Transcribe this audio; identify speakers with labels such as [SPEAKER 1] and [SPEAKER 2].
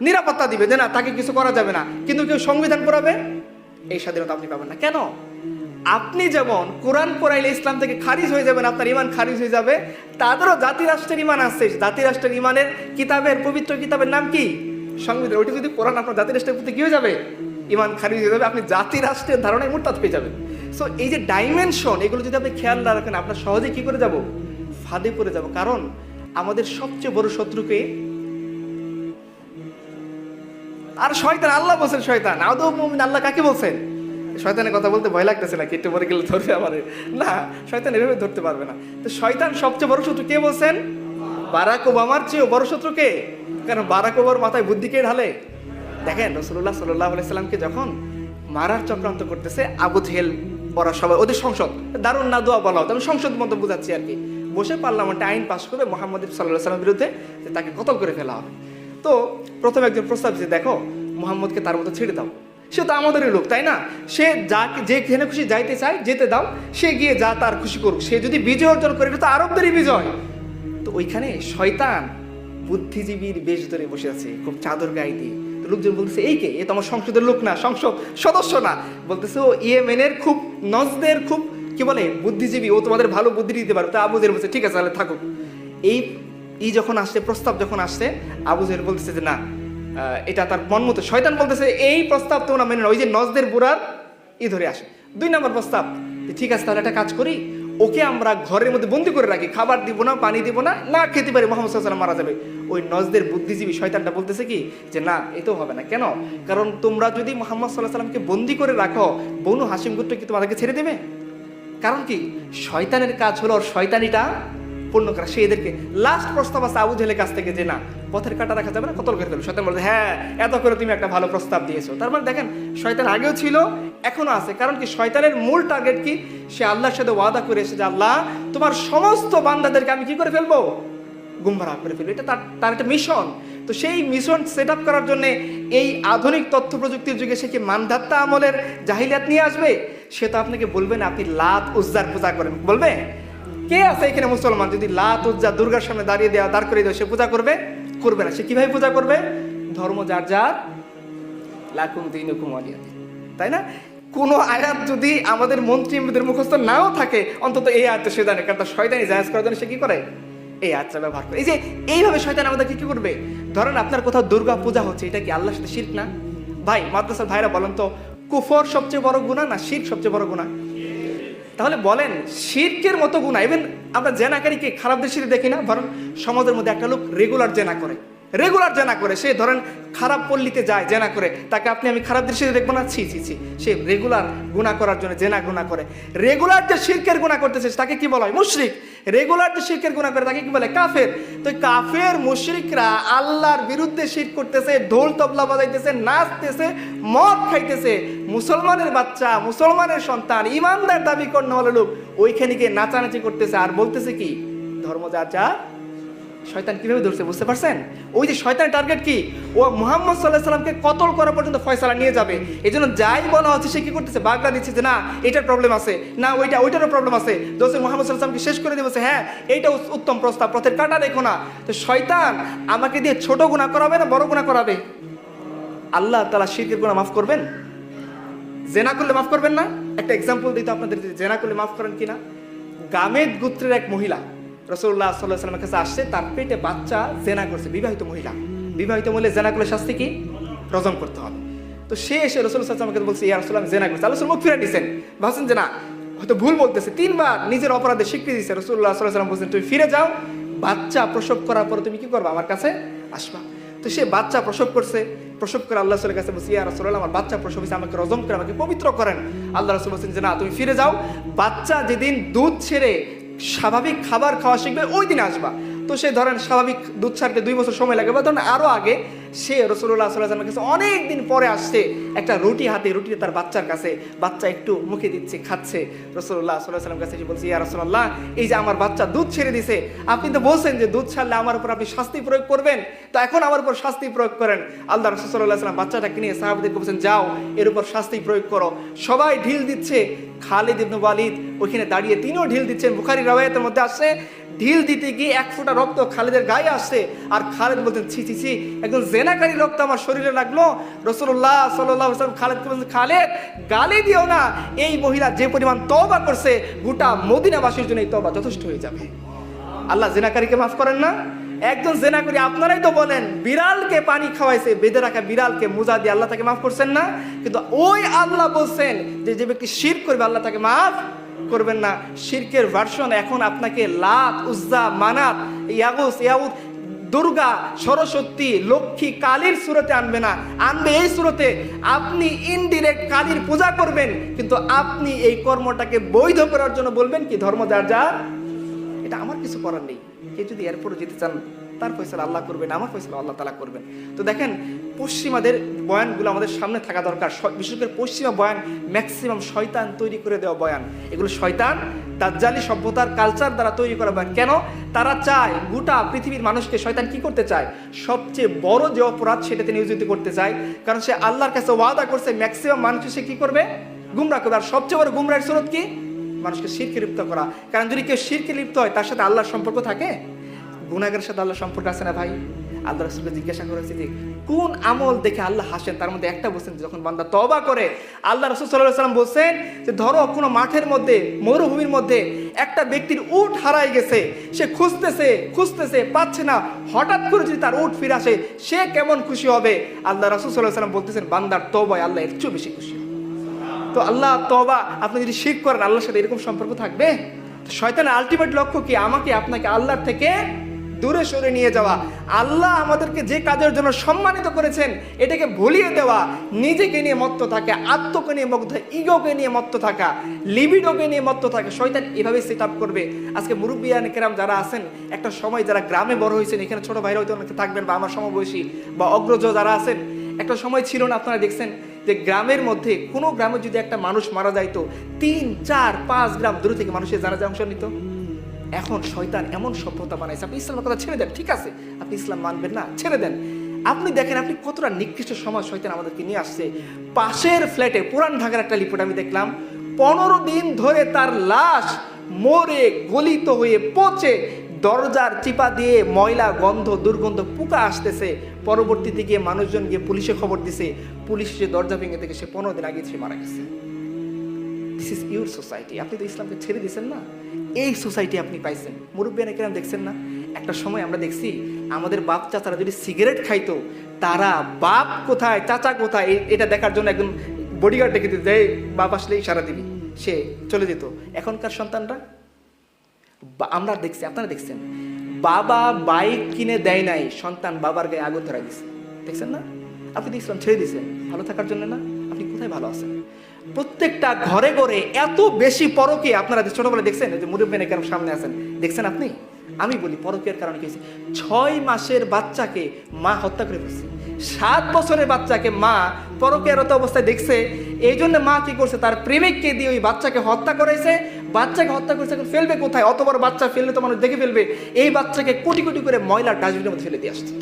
[SPEAKER 1] নিরাপত্তা দিবে যে না, তাকে কিছু করা যাবে না। কিন্তু কেউ সংবিধান পড়াবে? এই স্বাধীনতা আপনি পাবেন না। কেন? আপনি যেমন কোরআন পড়াইলে ইসলাম থেকে খারিজ হয়ে যাবেন, আপনার ইমান খারিজ হয়ে যাবে, তাদেরও জাতি রাষ্ট্রের ইমান আসছে জাতি রাষ্ট্রের ইমানের কিতাবের, পবিত্র কিতাবের নাম কি? সংবিধান। ওইটা যদি কোরআন আপনার জাতি রাষ্ট্রের প্রতি কি হয়ে যাবে ইমান খারিজ হয়ে যাবে, আপনি জাতি রাষ্ট্রের ধারণায় মোরতাদ পেয়ে যাবেন। সো এই যে ডাইমেনশন এগুলো যদি আপনি খেয়াল না রাখেন আপনার সহজে কি করে যাব? ফাঁদে পড়ে যাব। কারণ আমাদের সবচেয়ে বড় শত্রুকে আর শয়তান, আল্লাহ বলছেন শয়তান। আদৌ মুমিন আল্লাহ কাকে বলছেন? শয়তানের কথা বলতে ভয় লাগতেছে না কেটে পরে গেলে ধরবে আমাদের না, শয়তান এভাবে ধরতে পারবে না। তো শয়তান সবচেয়ে বড় শত্রু কে বলছেন? বারাক ওবামার চেয়েও বড় শত্রু কে? কারণ বারাক ওবার মাথায় বুদ্ধি কে ঢালে? দেখেন রসুল্লাহ সাল্লাহ আলাইসাল্লামকে যখন মারার চক্রান্ত করতেছে, আবু জেহেল ওরা সবাই, ওদের সংসদ, দারুণ না দোয়া বলা হতো আমি সংসদ মতো বুঝাচ্ছি আর কি। বসে পার্লামেন্টে আইন পাস করে মোহাম্মদ সাল্লাহ সাল্লামের বিরুদ্ধে তাকে কতল করে ফেলা হবে। তো প্রথম একজন প্রস্তাব যে দেখো, মোহাম্মদকে তার মতো ছেড়ে দাও। সে তো আমাদেরই লোক, তাই না? সে যা যেখানে খুশি যাইতে চায়, যেতে দাও। সে গিয়ে যা তার খুশি করুক। সে যদি বিজয় অর্জন করে তো আরবদেরই বিজয়। তো ওইখানে শয়তান বুদ্ধিজীবীর বেশ ধরে বসে আছে, খুব চাদর গায়ে দিয়ে। লোকজন বলতেছে, এই কে? এ তো আমার সংসদের লোক না, সংসদ সদস্য না। বলতেছে, ও ইয়েমেনের খুব নজদের, খুব, কি বলে, বুদ্ধিজীবী। ও তোমাদের ভালো বুদ্ধি দিতে পারবে। তা আবুদের বলছে, ঠিক আছে, তাহলে থাকুক। এই ই যখন আসছে, প্রস্তাব যখন আসছে, আবু জেহেল বলতেছে যে, না এটা তার মন মতো শয়তান বলতেছে, এই প্রস্তাব তোমরা মেনে ওই যে নজদের বুড়ার ই ধরে আসে। দুই নম্বর প্রস্তাব ঠিক আছে, তাহলে একটা কাজ করি, ওকে আমরা ঘরের মধ্যে বন্দি করে রাখি, খাবার দিব না, পানি দিব না না খেতে পারি, মোহাম্মদ সাল্লাম মারা যাবে। ওই নজদের বুদ্ধিজীবী শয়তানটা বলতেছে কি, যে, না এতেও হবে না। কেন? কারণ তোমরা যদি মোহাম্মদ সাল্লাহ সাল্লামকে বন্দি করে রাখো, বনু হাসিম গোত্র কি তোমাদেরকে ছেড়ে দেবে? কারণ কি? শয়তানের কাজ হলো শয়তানিটা পূর্ণ করা। সে এদেরকে লাস্ট প্রস্তাব আছে আবু জেলের কাছ থেকে যে, না, পথের কাটা রাখা যাবে না, কতল করে ফেলবে। শয়তান বলছে হ্যাঁ এত করে তুমি একটা ভালো প্রস্তাব দিয়েছ। তার মানে দেখেন, শয়তান আগেও ছিল এখনও আছে। কারণ কি, শয়তানের মূল টার্গেট কি? সে আল্লাহর সাথে ওয়াদা করে এসেছে যে, আল্লাহ, তোমার সমস্ত বান্দাদেরকে আমি কি করে ফেলব? গুমরা করে ফেলব। এটা তার তার একটা মিশন তো সেই মিশন সেট আপ করার জন্য এই আধুনিক তথ্য প্রযুক্তির যুগে সে কি মানধাত্তা আমলের জাহিলিয়াত নিয়ে আসবে? সে তো আপনাকে বলবে না, আপনি লাত উজ্জার পূজা করেন। বলবে? কে আছে এখানে মুসলমান? যদি লাত উজ্জা দুর্গার সামনে দাঁড়িয়ে দেওয়া দাঁড় করে দেওয়া সে পূজা করবে? করবে না। সে কীভাবে পূজা করবে? ধর্ম যার যার দিন। তাই না? কোন আয়াত যদি আমাদের মন্ত্রী এমপিদের মুখস্থ নাও থাকে, অন্তত এই আয়াত সে জানে কারণ তার শয়তানি জায়াজ করার জন্য সে কি করে? এই আয়াতটা ব্যবহার করে। এই যে, এইভাবে শয়তান আমাদেরকে কি করবে? ধরেন আপনার কোথাও দুর্গা পূজা হচ্ছে, এটা কি আল্লাহর সাথে শির্ক না? ভাই, মাদ্রাসার ভাইরা বলেন তো, কুফর সবচেয়ে বড় গুণা না শির্ক সবচেয়ে বড় গুণা তাহলে বলেন, শির্কের মতো গুণা ইভেন আমরা জেনাকারীকে খারাপ দৃষ্টিতে দেখি না, বরং সমাজের মধ্যে একটা লোক রেগুলার জেনা করে। রেগুলার জেনা করে, সে ধরেন খারাপ পল্লীতে যায় জেনা করে, তাকে আপনি আমি খারাপ দৃষ্টিতে দেখব না? ছি ছি ছি। সে রেগুলার গুণা করার জন্য জেনা গুণা করে। রেগুলার যে শির্কের গুণা করতেছে, তাকে কি বলা হয়? মুশরিক। রেগুলার যে শির্কের গুণা করে, তাকে কি বলে? কাফের। তো কাফের মুশরিকরা আল্লাহর বিরুদ্ধে শির করতেছে, ঢোল তবলা বাজাইতেছে, নাচতেছে, মদ খাইতেছে। মুসলমানের বাচ্চা, মুসলমানের সন্তান, ইমানদার দাবি করেন হলো লোক, ওইখানে গিয়ে নাচানাচি করতেছে। আর বলতেছে কি? ধর্ম যা শয়তান কীভাবে ধরছে বুঝতে পারছেন? ওই যে শয়তানের টার্গেট কি? ও মোহাম্মদ সাল্লাহ সাল্লামকে কতল করা পর্যন্ত ফয়সালা নিয়ে যাবে? এই জন্য যাই বলা হচ্ছে সে কি করতেছে? বাগলা দিচ্ছে যে না, এটার প্রবলেম আছে। না, ওইটা, ওইটারও প্রবলেম আছে। দোষে মোহাম্মদ সাল্লাহ সাল্লামকে শেষ করে দেবো হ্যাঁ এইটা উত্তম প্রস্তাব। পথের কাটা দেখো না। তো শয়তান আমাকে দিয়ে ছোট গুণা করাবে না বড় গুণা করাবে? আল্লাহ তালা শিরকের গুণা মাফ করবেন? জেনা করলে মাফ করবেন না? একটা এক্সাম্পল দিতে আপনাদের জেনা করলে মাফ করেন কিনা? গামেদ গোত্রের এক মহিলা রসুল্লাহ সাল্লাহ সাল্লামের কাছে আসছে, তার পেটে বাচ্চা জেনা করছে, বিবাহিত মহিলা। বিবাহিত মহিলা জেনা করলে শাস্তি কি? রজম করতে হবে। তো সে এসে রসুল সাল্লামকে বলছে, ইয়া রসুল আমি জেনা করছি। আল্লাহ মুখ ফিরে দিয়েছেন ভাবছেন যে না, হয়তো ভুল বলতেছে। তিনবার নিজের অপরাধে স্বীকৃতি দিচ্ছে রসুল্লাহ সাল্লাহ সাল্লাম বলছেন, তুমি ফিরে যাও, বাচ্চা প্রসব করার পরে তুমি কি করবা? আমার কাছে আসবা। তো সে বাচ্চা প্রসব করছে। প্রসব করে আল্লাহ রসুলের কাছে বলছি, ইয়া রসুল্লাহ আমার বাচ্চা প্রসব হয়েছে, আমাকে রজম করে আমাকে পবিত্র করেন। আল্লাহ রসুল বলছেন যে না, তুমি ফিরে যাও। বাচ্চা যেদিন দুধ ছেড়ে স্বাভাবিক খাবার খাওয়া শিখবে, ওই দিন আসবা। তো সে ধরেন স্বাভাবিক দুধ ছাড়তে দুই বছর সময় লাগে, বা ধরেন আরও আগে সে রসুল্লাহ সাল্লামের কাছে অনেক দিন পরে আসছে একটা রুটি হাতে রুটিটা তার বাচ্চার কাছে। বাচ্চা একটু মুখে দিচ্ছে, খাচ্ছে। রসুল্লাহ সাল্লাহ সাল্লাম কাছে বলছে, ইয়া রসুল্লাহ এই যে আমার বাচ্চা দুধ ছেড়ে দিছে, আপনি তো বলছেন যে দুধ ছাড়লে আমার উপর আপনি শাস্তি প্রয়োগ করবেন। তো এখন আমার উপর শাস্তি প্রয়োগ করেন। আল্লাহ রসুল্লাহ সাল্লাম বাচ্চাটাকে নিয়ে সাহাবিদের বলছেন, যাও, এর উপর শাস্তি প্রয়োগ করো। সবাই ঢিল দিচ্ছে। খালিদ ইবনু ওইখানে দাঁড়িয়ে তিনিও ঢিল দিচ্ছেন। বুখারি রাওয়ায়াতের মধ্যে আসছে ঢিল দিতে গিয়ে এক ফোঁটা রক্ত খালেদের গায়ে আসছে। আর খালেদ বলতেন, ছি ছি ছি, একজন জেনাকারী রক্ত আমার শরীরে লাগল। রসুল্লাহ সাল্লাহ খালেদকে বলছেন, খালেদ, গালি দিও না। এই মহিলা যে পরিমাণ তবা করছে, গোটা মদিনাবাসীর জন্য এই তবা যথেষ্ট হয়ে যাবে। আল্লাহ জেনাকারীকে মাফ করেন না। একজন জেনা করি আপনারাই তো বলেন, বিড়ালকে পানি খাওয়াইছে, বেঁধে রাখা বিড়ালকে মোজা দিয়ে আল্লাহ তাকে মাফ করছেন না। কিন্তু ওই আল্লাহ বলছেন যে যে ব্যক্তি শির করবে, আল্লাহ তাকে মাফ করবেন না। শিরকের ভার্সন এখন আপনাকে লাত, উজ্জা, মানাত, ইয়াগুস, ইয়াউদ, দুর্গা, সরস্বতী, লক্ষ্মী, কালীর সুরতে আনবে না। আনবে এই সুরতে আপনি ইনডিরেক্ট কালীর পূজা করবেন, কিন্তু আপনি এই কর্মটাকে বৈধ করার জন্য বলবেন কি, ধর্ম যার যার, এটা আমার কিছু করার নেই। কে যদি এরপরে যেতে চান তার ফয়সালা আল্লাহ করবেন, আমার ফয়সালা আল্লাহ তালা করবেন। তো দেখেন, পশ্চিমাদের বয়ানগুলো আমাদের সামনে থাকা দরকার। বিশেষ করে পশ্চিমা বয়ান ম্যাক্সিমাম শয়তান তৈরি করে দেওয়া বয়ান। এগুলো শয়তান, দাজ্জালি সভ্যতার কালচার দ্বারা তৈরি করা বয়ান। কেন? তারা চায় গোটা পৃথিবীর মানুষকে শয়তান কি করতে চায়? সবচেয়ে বড় যে অপরাধ সেটাতে নিয়োজিত করতে চায়, কারণ সে আল্লাহর কাছে ওয়াদা করছে ম্যাক্সিমাম মানুষ সে কি করবে? গুমরা করবে। আর সবচেয়ে বড় গুমরার স্রোত কি? মানুষকে শিরকে লিপ্ত করা। কারণ যদি কেউ শিরকে লিপ্ত হয়, তার সাথে আল্লাহর সম্পর্ক থাকে? গুণাগারের সাথে আল্লাহ সম্পর্ক আছে না ভাই? আল্লাহ রসুলকে জিজ্ঞাসা করেছে যে, কোন আমল দেখে আল্লাহ হাসেন? তার মধ্যে একটা বলছেন যখন বান্দা তবা করে, আল্লাহ রসুল সাল্লাহ সাল্লাম বলছেন যে, ধরো কোনো মাঠের মধ্যে, মরুভূমির মধ্যে একটা ব্যক্তির উট হারাই গেছে, সে খুঁজতেছে খুঁজতেছে, পাচ্ছে না। হঠাৎ করে যদি তার উট ফিরে আসে, সে কেমন খুশি হবে? আল্লাহ রসুল সাল্লাহ সাল্লাম বলতেছেন, বান্দার তবায় আল্লাহ এর চেয়েও বেশি খুশি তো আল্লাহ তবা আপনি যদি শিখ করেন, আল্লাহর সাথে এরকম সম্পর্ক থাকবে? শয়তানের আলটিমেট লক্ষ্য কি? আমাকে, আপনাকে আল্লাহর থেকে দূরে সরে নিয়ে যাওয়া। আল্লাহ আমাদেরকে যে কাজের জন্য সম্মানিত করেছেন, এটাকে ভুলিয়ে দেওয়া। নিজেকে নিয়ে মত্ত থাকে, আত্মকে নিয়ে থাকে ইগোকে নিয়ে মত্ত থাকা, লিবিডোকে নিয়ে মত্ত থাকে, শয়তান এভাবে সেট আপ করবে। আজকে মুরব্বিয়ান কেরাম যারা আছেন, একটা সময় যারা গ্রামে বড় হয়েছেন, এখানে ছোট ভাইরা হয়তো অনেকে থাকবেন বা আমার সমবয়সী বা অগ্রজ যারা আছেন, একটা সময় ছিল না, আপনারা দেখছেন যে গ্রামের মধ্যে কোনো গ্রামে যদি একটা মানুষ মারা যাইতো, তিন, চার, পাঁচ গ্রাম দূরে থেকে মানুষের জানাজা অংশ নিত। এখন শয়তান এমন সভ্যতা বানাইছে, আপনি ইসলামের কথা ছেড়ে দেন, ঠিক আছে? আপনি ইসলাম মানবেন না, ছেড়ে দেন। আপনি দেখেন, আপনি কতটা নিকৃষ্ট সমাজ শয়তান আমাদেরকে নিয়ে আসছে। পাশের ফ্ল্যাটে, পুরান ঢাকার একটা রিপোর্ট আমি দেখলাম, পনেরো দিন ধরে তার লাশ মরে গলিত হয়ে পচে, দরজার চিপা দিয়ে ময়লা, গন্ধ, দুর্গন্ধ পোকা আসতেছে। পরবর্তীতে গিয়ে মানুষজন গিয়ে পুলিশে খবর দিছে, পুলিশ যে দরজা ভেঙে থেকে সে পনেরো দিন আগে সে মারা গেছে। দিস ইজ ইউর সোসাইটি আপনি তো ইসলামকে ছেড়ে দিয়েছেন না? এই সোসাইটি আপনি পাইছেন। মুরব্বিয়ানে কেন দেখছেন না? একটা সময় আমরা দেখছি, আমাদের বাপ চাচারা যদি সিগারেট খাইতো, তারা বাপ কোথায়, চাচা কোথায় এটা দেখার জন্য একদম বডিগার্ড ডেকে দিতে দেয় বাপ আসলে ইশারা দিবি। সে চলে যেত। এখনকার সন্তানরা? আমরা দেখছি, আপনারা দেখছেন, বাবা বাইক কিনে দেয় নাই, সন্তান বাবার গায়ে আগুন ধরা দিছে। দেখছেন না? আপনি ইসলাম ছেড়ে দিয়েছেন ভালো থাকার জন্য না? আপনি কোথায় ভালো আছেন? প্রত্যেকটা ঘরে ঘরে এত বেশি পরকে আপনারা যে দেখছেন যে মুরব্বেন কেন সামনে আছেন, দেখছেন আপনি? আমি বলি পরকের কারণে কি ছয় মাসের বাচ্চাকে মা হত্যা করে ফেলছে। সাত বছরের বাচ্চাকে মা পরকেরত অবস্থায় দেখছে। এই জন্য মা কি করছে? তার প্রেমিককে দিয়ে ওই বাচ্চাকে হত্যা করেছে বাচ্চাকে হত্যা করেছে, এখন ফেলবে কোথায়? অত বড় বাচ্চা ফেললে তো মানুষ দেখে ফেলবে। এই বাচ্চাকে কোটি কোটি করে ময়লার ডাস্টবিনের মধ্যে ফেলে দিয়ে আসছে।